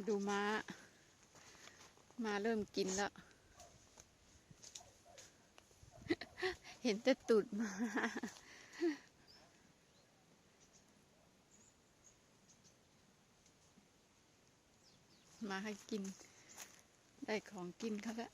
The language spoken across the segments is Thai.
มาดูม้า มาเริ่มกินแล้ว เห็นแต่ตูดมามาให้กิน ได้ของกินเขาแล้ว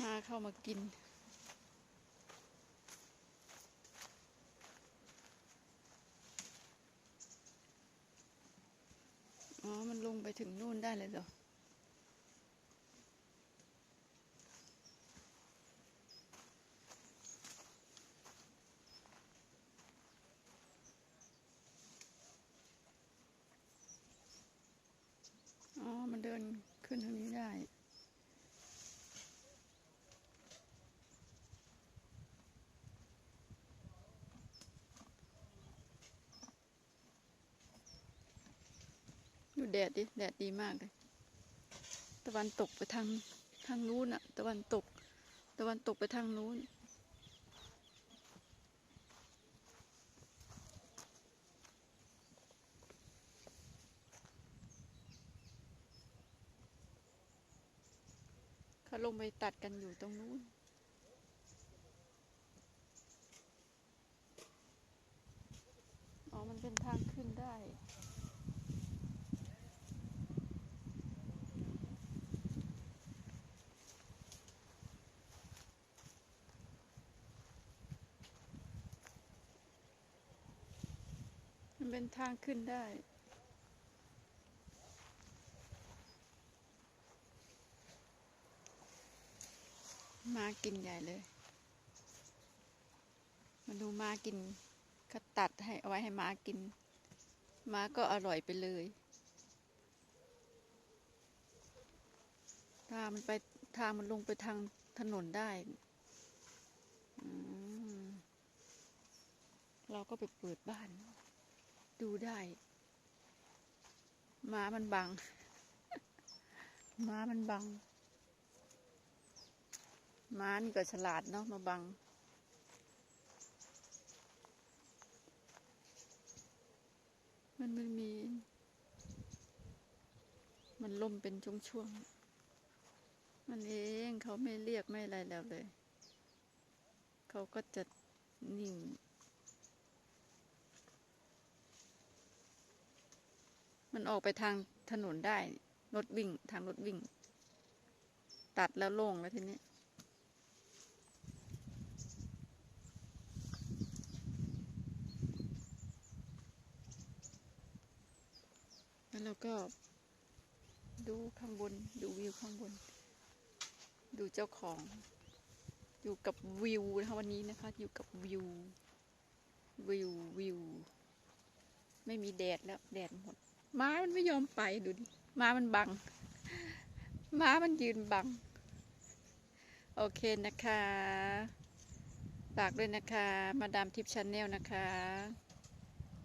มาเข้ามากิน อ๋อ มันลงไปถึงนู่นได้เลยเหรอ อ๋อ มันเดินขึ้นทางนี้ได้ ดู แดดดิ แดดดีมากเลย ตะวันตกไปทางทางนู้นอะตะวันตก ตะวันตกไปทางนู้น เขาลงไปตัดกันอยู่ตรงนู้นอ๋อ มันเป็นทางขึ้นได้ มันเป็นทางขึ้นได้ มากินใหญ่เลย มาดูมากินเขาตัดให้เอาไว้ให้มากินม้าก็อร่อยไปเลยทางมันไปทางมันลงไปทางถนนได้เราก็ไปเปิดบ้าน ดูได้ม้ามันบังม้ามันบังม้านี่ก็ฉลาดเนาะมาบัง มันไม่มี มันล่มเป็นช่วงๆมันเองเขาไม่เรียกไม่อะไรแล้วเลย เขาก็จะนิ่ง มันออกไปทางถนนได้รถวิ่งทางรถวิ่ง ตัดแล้วโล่งแล้วทีนี้แล้วเราก็ ดูข้างบน ดูวิวข้างบน ดูเจ้าของ อยู่กับวิวนะคะวันนี้นะคะ อยู่กับวิว วิววิว ไม่มีแดดแล้ว แดดหมด ม้ามันไม่ยอมไปดูดิม้ามันบัง ม้ามันยืนบัง โอเคนะคะ ฝากด้วยนะคะ มาดามทิพย์ชาแนลนะคะ